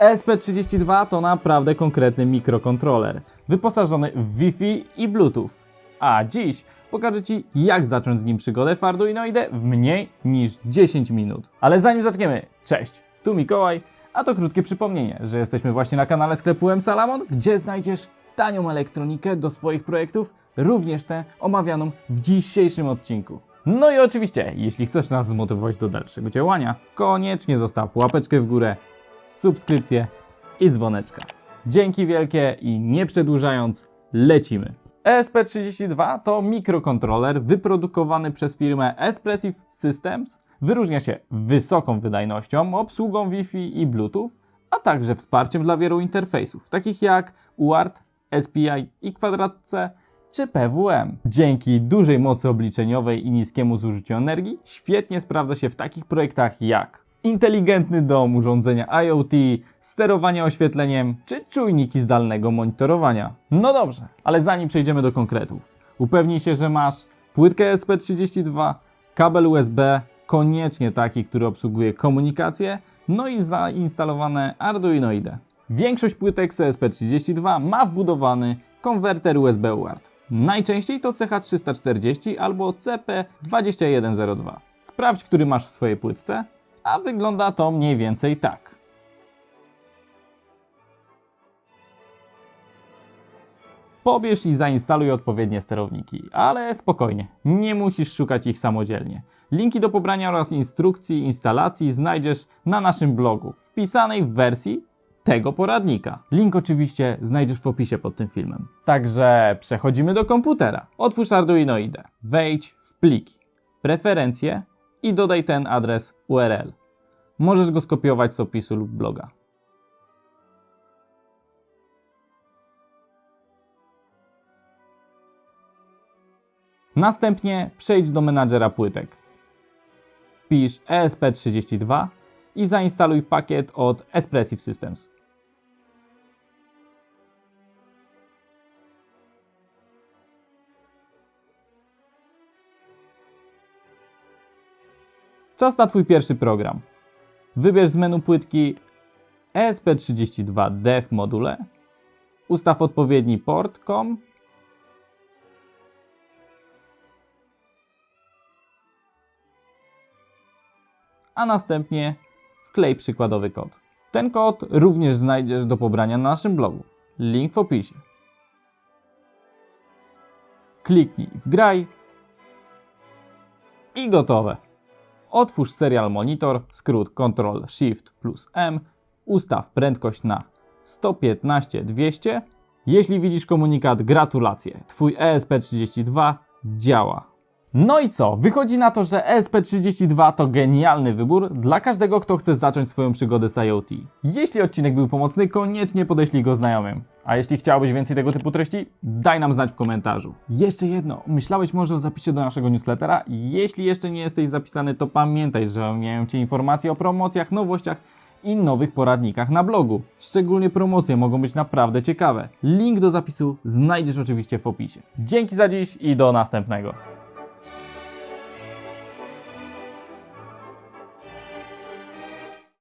ESP32 to naprawdę konkretny mikrokontroler, wyposażony w Wi-Fi i Bluetooth. A dziś pokażę Ci, jak zacząć z nim przygodę w Arduinoide w mniej niż 10 minut. Ale zanim zaczniemy, cześć, tu Mikołaj, a to krótkie przypomnienie, że jesteśmy właśnie na kanale sklepu M Salamon, gdzie znajdziesz tanią elektronikę do swoich projektów, również tę omawianą w dzisiejszym odcinku. No i oczywiście, jeśli chcesz nas zmotywować do dalszego działania, koniecznie zostaw łapeczkę w górę, subskrypcję i dzwoneczka. Dzięki wielkie i nie przedłużając, lecimy. ESP32 to mikrokontroler wyprodukowany przez firmę Espressive Systems. Wyróżnia się wysoką wydajnością, obsługą Wi-Fi i Bluetooth, a także wsparciem dla wielu interfejsów, takich jak UART, SPI i Kwadrat C czy PWM. Dzięki dużej mocy obliczeniowej i niskiemu zużyciu energii świetnie sprawdza się w takich projektach jak inteligentny dom, urządzenia IoT, sterowanie oświetleniem czy czujniki zdalnego monitorowania. No dobrze, ale zanim przejdziemy do konkretów, upewnij się, że masz płytkę SP32, kabel USB, koniecznie taki, który obsługuje komunikację, no i zainstalowane Arduinoide. Większość płytek CSP32 ma wbudowany konwerter USB UART. Najczęściej to CH340 albo CP2102. Sprawdź, który masz w swojej płytce, a wygląda to mniej więcej tak. Pobierz i zainstaluj odpowiednie sterowniki, ale spokojnie, nie musisz szukać ich samodzielnie. Linki do pobrania oraz instrukcji instalacji znajdziesz na naszym blogu, wpisanej w wersji tego poradnika. Link oczywiście znajdziesz w opisie pod tym filmem. Także przechodzimy do komputera. Otwórz Arduinoide, wejdź w pliki, preferencje i dodaj ten adres URL. Możesz go skopiować z opisu lub bloga. Następnie przejdź do menadżera płytek. Wpisz ESP32 i zainstaluj pakiet od Espressive Systems. Czas na Twój pierwszy program. Wybierz z menu płytki ESP32 Dev module, ustaw odpowiedni port COM a następnie wklej przykładowy kod. Ten kod również znajdziesz do pobrania na naszym blogu. Link w opisie. Kliknij w graj i gotowe. Otwórz serial monitor, skrót Ctrl Shift plus M, ustaw prędkość na 115-200. Jeśli widzisz komunikat gratulacje, Twój ESP32 działa. No i co? Wychodzi na to, że ESP32 to genialny wybór dla każdego, kto chce zacząć swoją przygodę z IoT. Jeśli odcinek był pomocny, koniecznie podeślij go znajomym. A jeśli chciałbyś więcej tego typu treści, daj nam znać w komentarzu. Jeszcze jedno, myślałeś może o zapisie do naszego newslettera? Jeśli jeszcze nie jesteś zapisany, to pamiętaj, że omijałem Cię informacje o promocjach, nowościach i nowych poradnikach na blogu. Szczególnie promocje mogą być naprawdę ciekawe. Link do zapisu znajdziesz oczywiście w opisie. Dzięki za dziś i do następnego.